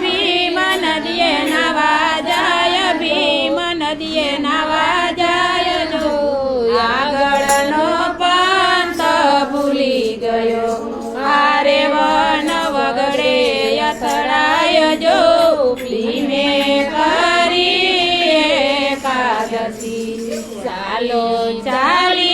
ભીમ નદીએ નાવા જાય ભીમ નદીએ નાવા જાય આગળનો પાંત ભૂલી ગયો. આરે વગડે અથડાય જો. ભીમે કરી ચાલો ચાલી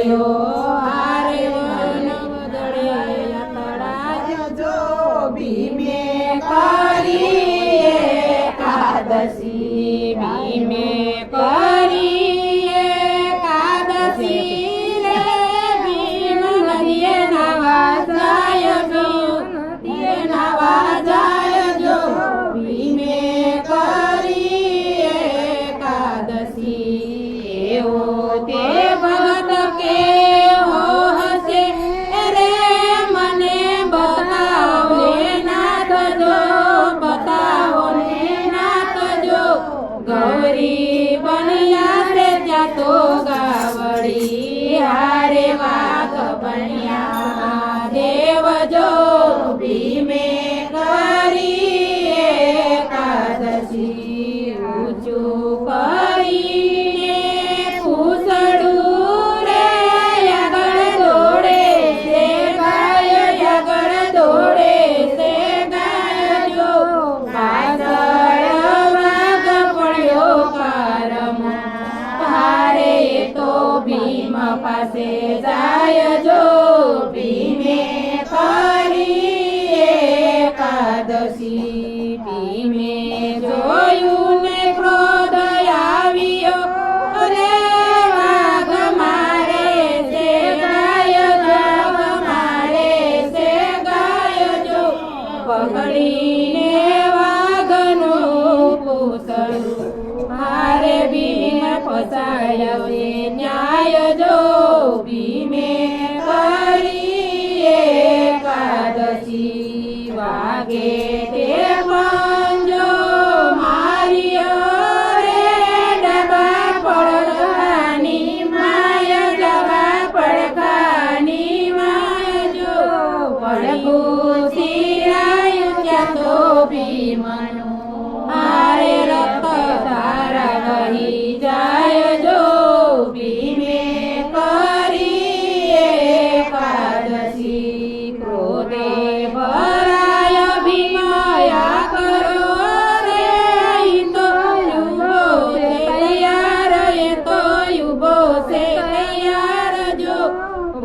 ગયો. હારે વન દળે તળાજ જો ભીમે કરી એકાદશી ભીમે કરી એકાદશી રે ભીમ નદીએ નવા જાય જો. નદીએ નવા જાય જો ભીમે કરી એકાદશી એવો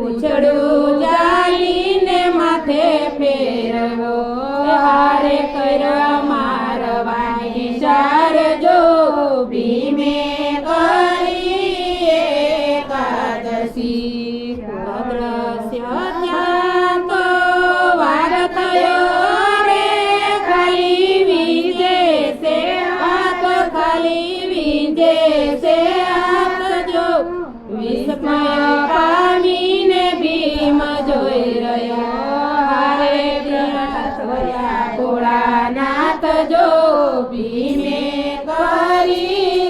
પૂછડું ચાલીને માથે ફેરવો હારે કર મારવાની સાર જો ભીમે કરી એકાદશી વિજય સે આપ જો વિસ્મય ભયા ભોળાનાથ જો ભીમે કરી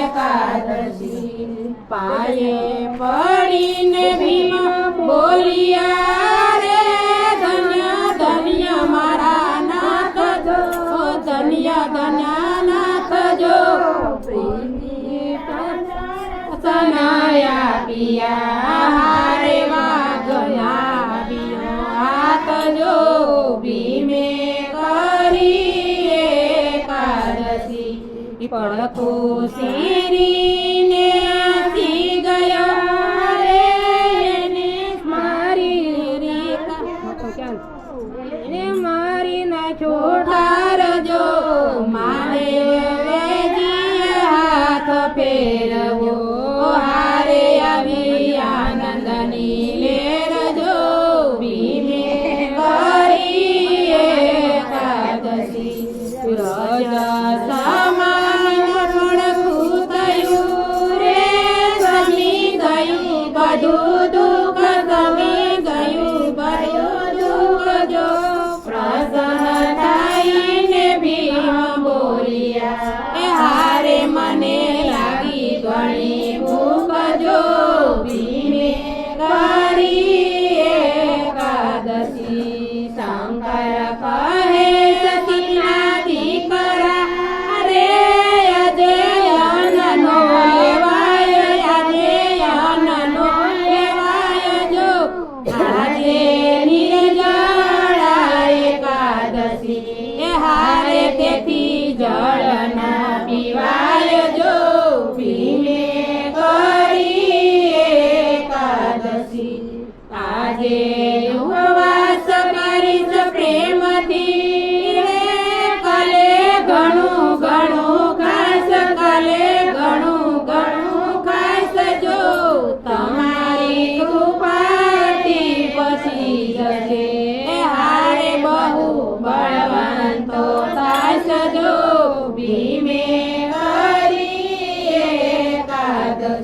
એકાદશી પાયે પડીને ભીમ બોલિયા રે ધન્ય ધન્ય મારા નાથ જો ધન્ય ધન્ય નાથ જો સનાયા પિયા ಕೂಸೇರಿ শুধু તેથી જળ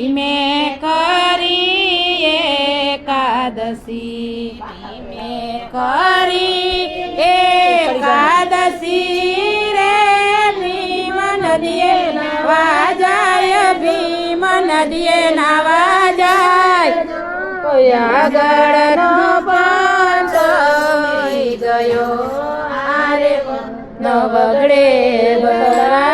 ઈમે કરી એકાદશી. ઈમે કરી એકાદશી રે ભીમ નદીએ નાવા જાય ભીમ નદીએ નાવા જાય કોઈ આગળનો પંથ ગયો આરે ન બરા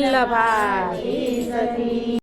lavar.